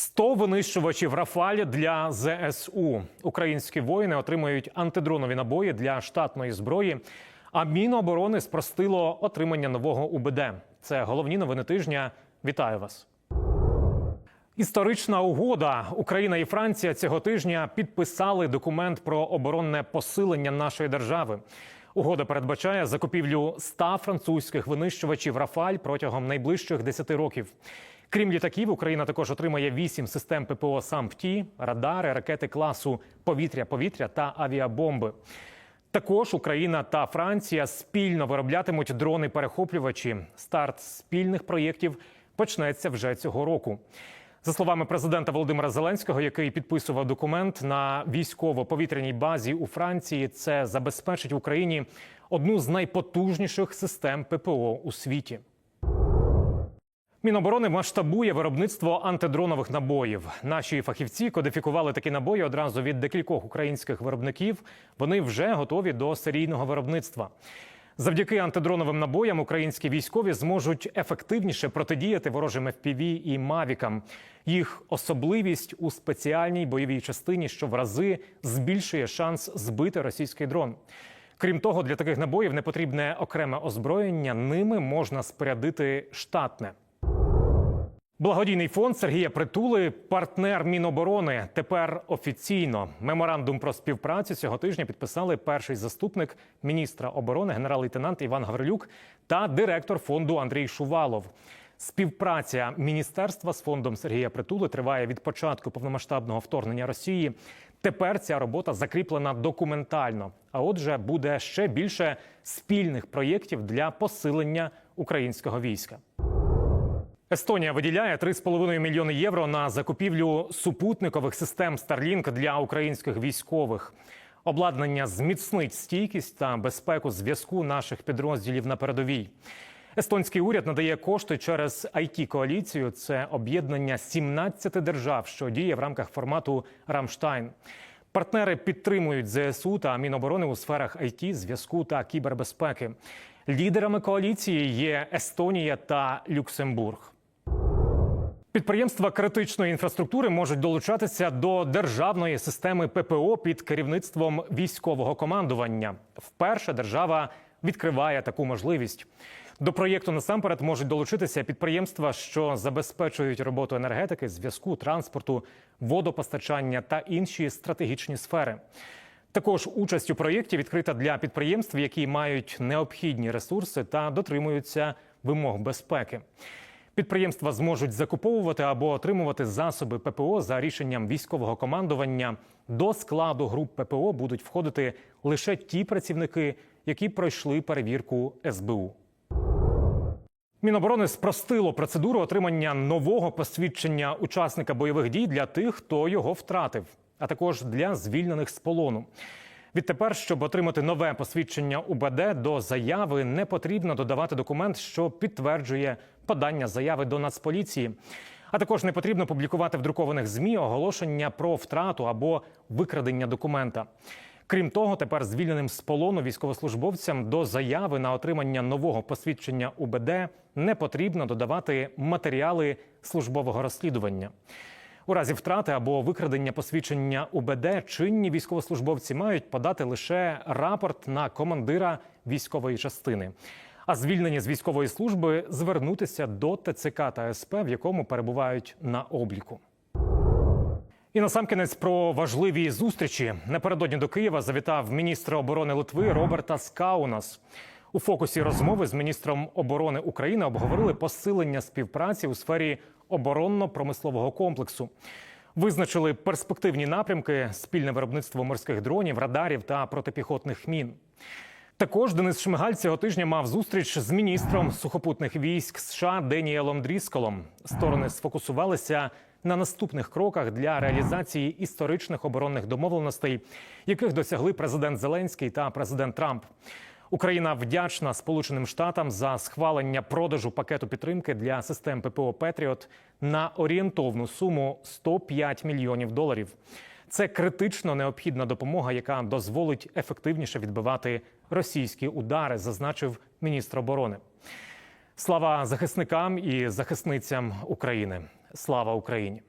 100 винищувачів Рафаль для ЗСУ. Українські воїни отримають антидронові набої для штатної зброї. А Міноборони спростило отримання нового УБД. Це головні новини тижня. Вітаю вас. Історична угода Україна і Франція цього тижня підписали документ про оборонне посилення нашої держави. Угода передбачає закупівлю 100 французьких винищувачів Рафаль протягом найближчих 10 років. Крім літаків, Україна також отримає 8 систем ППО «Сампті», радари, ракети класу повітря-повітря та авіабомби. Також Україна та Франція спільно вироблятимуть дрони-перехоплювачі. Старт спільних проєктів почнеться вже цього року. За словами президента Володимира Зеленського, який підписував документ на військово-повітряній базі у Франції, це забезпечить Україні одну з найпотужніших систем ППО у світі. Міноборони масштабує виробництво антидронових набоїв. Наші фахівці кодифікували такі набої одразу від декількох українських виробників. Вони вже готові до серійного виробництва. Завдяки антидроновим набоям українські військові зможуть ефективніше протидіяти ворожим FPV і мавікам. Їх особливість у спеціальній бойовій частині, що в рази збільшує шанс збити російський дрон. Крім того, для таких набоїв не потрібне окреме озброєння. Ними можна спорядити штатне. Благодійний фонд Сергія Притули, партнер Міноборони. Тепер офіційно меморандум про співпрацю цього тижня підписали перший заступник міністра оборони, генерал-лейтенант Іван Гаврилюк та директор фонду Андрій Шувалов. Співпраця міністерства з фондом Сергія Притули триває від початку повномасштабного вторгнення Росії. Тепер ця робота закріплена документально. А отже, буде ще більше спільних проєктів для посилення українського війська. Естонія виділяє 3,5 мільйони євро на закупівлю супутникових систем Starlink для українських військових. Обладнання зміцнить стійкість та безпеку зв'язку наших підрозділів на передовій. Естонський уряд надає кошти через it коаліцію Це об'єднання 17 держав, що діє в рамках формату Рамштайн. Партнери підтримують ЗСУ та Міноборони у сферах IT, зв'язку та кібербезпеки. Лідерами коаліції є Естонія та Люксембург. Підприємства критичної інфраструктури можуть долучатися до державної системи ППО під керівництвом військового командування. Вперше держава відкриває таку можливість. До проєкту насамперед можуть долучитися підприємства, що забезпечують роботу енергетики, зв'язку, транспорту, водопостачання та інші стратегічні сфери. Також участь у проєкті відкрита для підприємств, які мають необхідні ресурси та дотримуються вимог безпеки. Підприємства зможуть закуповувати або отримувати засоби ППО за рішенням військового командування. До складу груп ППО будуть входити лише ті працівники, які пройшли перевірку СБУ. Міноборони спростило процедуру отримання нового посвідчення учасника бойових дій для тих, хто його втратив, а також для звільнених з полону. Відтепер, щоб отримати нове посвідчення УБД до заяви, не потрібно додавати документ, що підтверджує подання заяви до Нацполіції. А також не потрібно публікувати в друкованих змі оголошення про втрату або викрадення документа. Крім того, тепер звільненим з полону військовослужбовцям до заяви на отримання нового посвідчення УБД не потрібно додавати матеріали службового розслідування. У разі втрати або викрадення посвідчення УБД чинні військовослужбовці мають подати лише рапорт на командира військової частини. А звільнені з військової служби звернутися до ТЦК та СП, в якому перебувають на обліку. І насамкінець про важливі зустрічі напередодні до Києва завітав міністр оборони Литви Роберта Скаунас. У фокусі розмови з міністром оборони України обговорили посилення співпраці у сфері оборонно-промислового комплексу. Визначили перспективні напрямки, спільне виробництво морських дронів, радарів та протипіхотних мін. Також Денис Шмигаль цього тижня мав зустріч з міністром сухопутних військ США Деніелом Дрісколом. Сторони сфокусувалися на наступних кроках для реалізації історичних оборонних домовленостей, яких досягли президент Зеленський та президент Трамп. Україна вдячна Сполученим Штатам за схвалення продажу пакету підтримки для систем ППО Петріот на орієнтовну суму 105 мільйонів доларів. Це критично необхідна допомога, яка дозволить ефективніше відбивати російські удари, зазначив міністр оборони. Слава захисникам і захисницям України. Слава Україні!